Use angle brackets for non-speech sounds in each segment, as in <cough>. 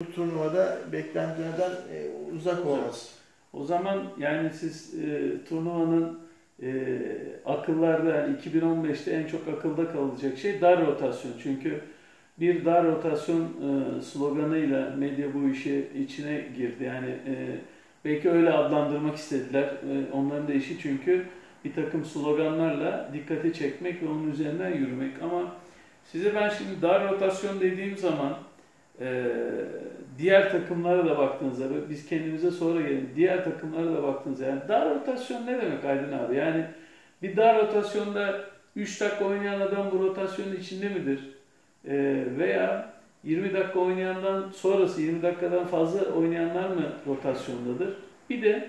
bu turnuvada beklentilerden e, uzak olması. O zaman yani siz e, turnuvanın e, akıllarda yani 2015'te en çok akılda kalacak şey dar rotasyon. Çünkü bir dar rotasyon e, sloganıyla medya bu işi içine girdi. Yani e, belki öyle adlandırmak istediler. E, onların da işi çünkü bir takım sloganlarla dikkati çekmek ve onun üzerinden yürümek. Ama size ben şimdi dar rotasyon dediğim zaman e, diğer takımlara da baktığınızda, biz kendimize sonra gelelim, diğer takımlara da baktığınızda, yani dar rotasyon ne demek Aydın abi? Yani bir dar rotasyonda 3 dakika oynayan adam bu rotasyonun içinde midir? E, veya 20 dakika oynayandan sonrası 20 dakikadan fazla oynayanlar mı rotasyondadır? Bir de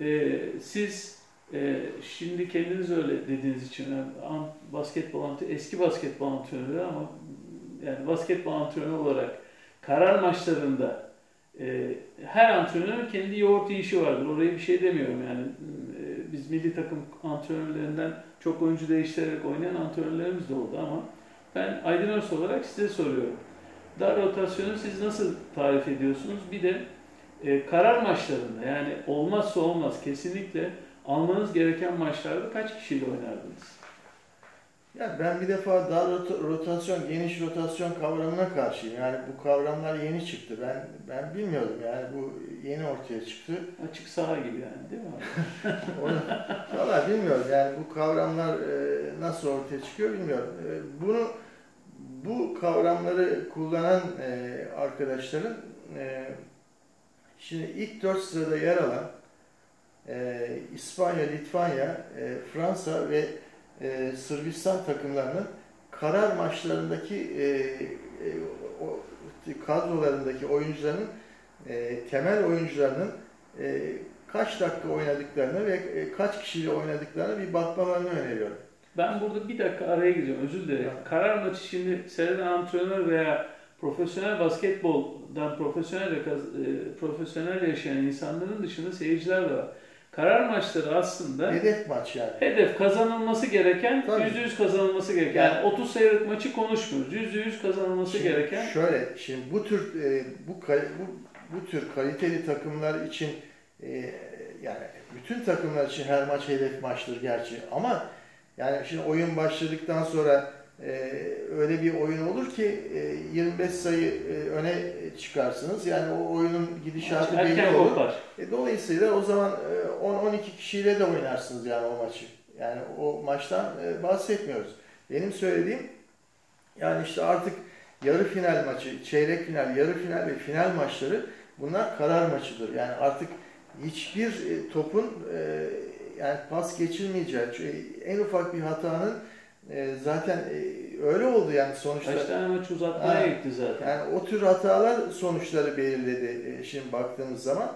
e, siz e, şimdi kendiniz öyle dediğiniz için yani basketbol antrenörü, eski basketbol antrenörü ama yani basketbol antrenörü olarak karar maçlarında e, her antrenörün kendi yoğurt işi vardır. Oraya bir şey demiyorum yani. E, biz milli takım antrenörlerinden çok oyuncu değiştirerek oynayan antrenörlerimiz de oldu ama ben Aydın Örs olarak size soruyorum. Dar rotasyonu siz nasıl tarif ediyorsunuz? Bir de e, karar maçlarında yani olmazsa olmaz kesinlikle almanız gereken maçlarda kaç kişiyle oynardınız? Ya ben bir defa dar rotasyon, geniş rotasyon kavramına karşıyım. Yani bu kavramlar yeni çıktı. Ben ben bilmiyordum yani bu yeni ortaya çıktı. Açık saha gibi yani değil mi <laughs> Onu, valla bilmiyorum yani bu kavramlar e, nasıl ortaya çıkıyor bilmiyorum. E, bunu bu kavramları kullanan e, arkadaşların e, şimdi ilk dört sırada yer alan e, İspanya, Litvanya, e, Fransa ve e, Sırbistan takımlarının karar maçlarındaki e, e, o, kadrolarındaki oyuncuların e, temel oyuncularının e, kaç dakika oynadıklarını ve e, kaç kişiyle oynadıklarını bir bakmalarını öneriyorum. Ben burada bir dakika araya gireceğim. Özür dilerim. Evet. Karar maçı şimdi seyreden antrenör veya profesyonel basketboldan profesyonel e, profesyonel yaşayan insanların dışında seyirciler de var. Karar maçları aslında hedef maç yani. Hedef kazanılması gereken, yüzde yüz kazanılması gereken. Yani, yani 30 sayılık maçı konuşmuyoruz. Yüzde yüz kazanılması şimdi, gereken. Şöyle, şimdi bu tür e, bu, bu bu tür kaliteli takımlar için e, yani bütün takımlar için her maç hedef maçtır gerçi ama yani şimdi oyun başladıktan sonra e, öyle bir oyun olur ki e, 25 sayı e, öne çıkarsınız. Yani o oyunun gidişatı belli Erken olur. E, dolayısıyla o zaman e, 10-12 kişiyle de oynarsınız yani o maçı. Yani o maçtan e, bahsetmiyoruz. Benim söylediğim yani işte artık yarı final maçı, çeyrek final, yarı final ve final maçları bunlar karar maçıdır. Yani artık hiçbir e, topun e, yani pas geçilmeyeceği, en ufak bir hatanın e, zaten e, öyle oldu yani sonuçta. Kaç tane maç uzatmaya ha, gitti zaten. Yani o tür hatalar sonuçları belirledi e, şimdi baktığımız zaman.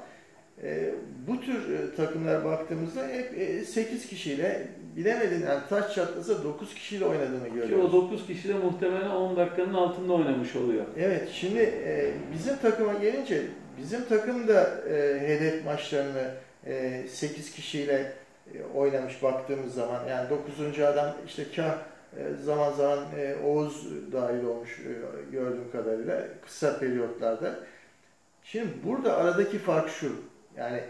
E, bu tür e, takımlara baktığımızda hep e, 8 kişiyle bilemedin yani taş çatlasa 9 kişiyle oynadığını görüyoruz. Ki o 9 kişi de muhtemelen 10 dakikanın altında oynamış oluyor. Evet şimdi e, bizim takıma gelince bizim takım da e, hedef maçlarını e, 8 kişiyle oynamış baktığımız zaman yani 9. adam işte kah e, zaman zaman e, Oğuz dahil olmuş gördüğüm kadarıyla kısa periyotlarda. Şimdi burada aradaki fark şu. Yani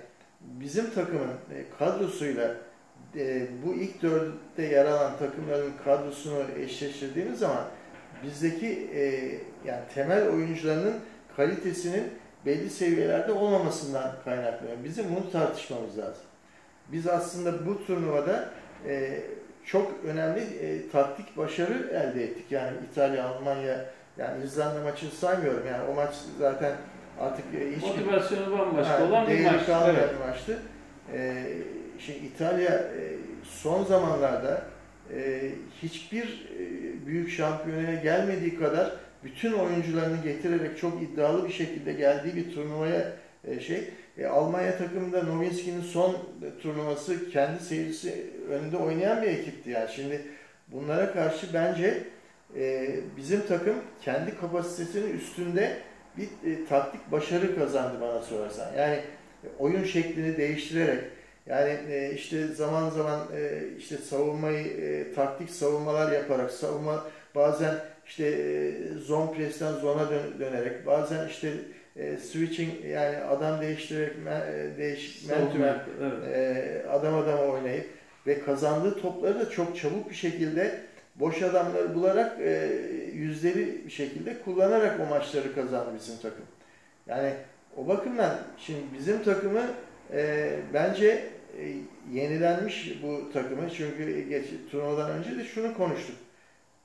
bizim takımın kadrosuyla bu ilk dörtte yer alan takımların kadrosunu eşleştirdiğimiz zaman bizdeki yani temel oyuncularının kalitesinin belli seviyelerde olmamasından kaynaklanıyor. Bizim bunu tartışmamız lazım biz aslında bu turnuvada e, çok önemli e, taktik başarı elde ettik. Yani İtalya, Almanya, yani İzlanda maçını saymıyorum. Yani o maç zaten artık e, hiç motivasyonu bambaşka olan bir maç. Evet. bir maçtı. E, şey İtalya e, son zamanlarda e, hiçbir e, büyük şampiyonaya gelmediği kadar bütün oyuncularını getirerek çok iddialı bir şekilde geldiği bir turnuvaya şey e, Almanya takımında Nowinski'nin son turnuvası kendi seyircisi önünde oynayan bir ekipti. Yani şimdi bunlara karşı bence e, bizim takım kendi kapasitesinin üstünde bir e, taktik başarı kazandı bana sorarsan. Yani e, oyun şeklini değiştirerek yani e, işte zaman zaman e, işte savunmayı e, taktik savunmalar yaparak savunma bazen işte e, zone presten zona dön, dönerek bazen işte e, switching yani adam değiştirerek me- e, değişik men yaptı, evet. e, adam adama oynayıp ve kazandığı topları da çok çabuk bir şekilde boş adamları bularak e, yüzdeli bir şekilde kullanarak o maçları kazandı bizim takım. Yani o bakımdan şimdi bizim takımı e, bence e, yenilenmiş bu takımı çünkü geç, turnuvadan önce de şunu konuştuk.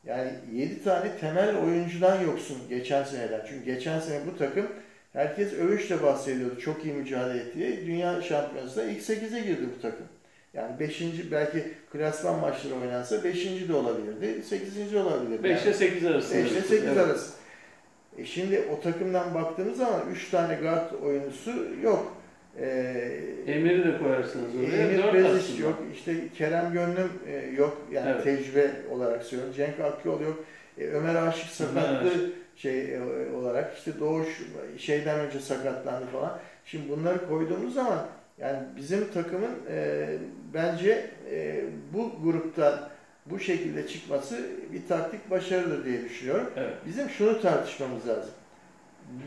Yani 7 tane temel oyuncudan yoksun geçen seneden. Çünkü geçen sene bu takım herkes övüşle bahsediyordu. Çok iyi mücadele etti diye. Dünya şampiyonasında ilk 8'e girdi bu takım. Yani 5. belki klasman maçları oynansa 5. de olabilirdi. 8. olabilirdi. 5 ile 8 arası. 5 ile 8 Evet. arası. E şimdi o takımdan baktığımız zaman 3 tane guard oyuncusu yok. Ee, Emir'i de koyarsınız oraya. Emir 4 Bezic aslında. yok. İşte Kerem Gönlüm e, yok. Yani Evet. tecrübe olarak söylüyorum. Cenk Akyol yok. E, Ömer Aşık sakatlı. Şey e, olarak işte Doğuş şeyden önce sakatlandı falan. Şimdi bunları koyduğumuz zaman yani bizim takımın e, bence e, bu gruptan bu şekilde çıkması bir taktik başarıdır diye düşünüyorum. Evet. Bizim şunu tartışmamız lazım.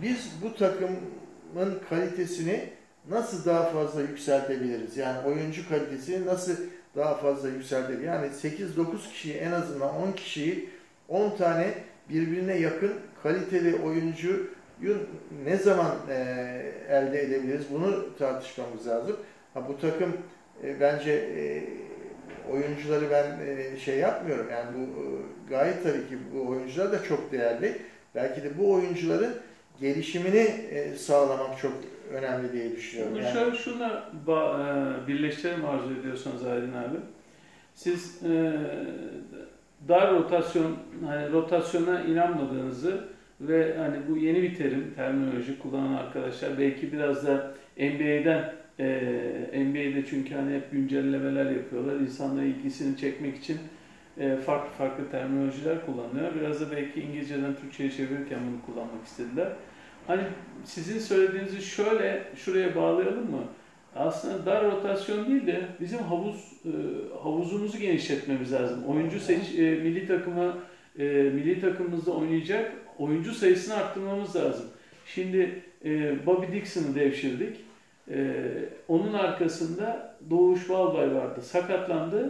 Biz bu takımın kalitesini nasıl daha fazla yükseltebiliriz? Yani oyuncu kalitesini nasıl daha fazla yükseltebiliriz? Yani 8-9 kişiyi en azından 10 kişiyi 10 tane birbirine yakın kaliteli oyuncuyu ne zaman e, elde edebiliriz? Bunu tartışmamız lazım. Ha, bu takım e, bence e, oyuncuları ben e, şey yapmıyorum. Yani bu e, gayet tabii ki bu oyuncular da çok değerli. Belki de bu oyuncuların gelişimini e, sağlamak çok önemli diye düşünüyorum. Bunu Yani, şöyle şuna ba- e, birleştirelim arzu ediyorsanız Aydın abi. Siz e, dar rotasyon, hani rotasyona inanmadığınızı ve hani bu yeni bir terim, terminoloji kullanan arkadaşlar belki biraz da NBA'den e, NBA'de çünkü hani hep güncellemeler yapıyorlar. İnsanların ilgisini çekmek için e, farklı farklı terminolojiler kullanıyor. Biraz da belki İngilizceden Türkçe'ye çevirirken bunu kullanmak istediler. Hani sizin söylediğinizi şöyle şuraya bağlayalım mı? Aslında dar rotasyon değil de bizim havuz e, havuzumuzu genişletmemiz lazım. Oyuncu seç e, milli takıma e, milli takımımızda oynayacak oyuncu sayısını arttırmamız lazım. Şimdi e, Bobby Dixon'ı devşirdik. E, onun arkasında Doğuş Balbay vardı. Sakatlandı.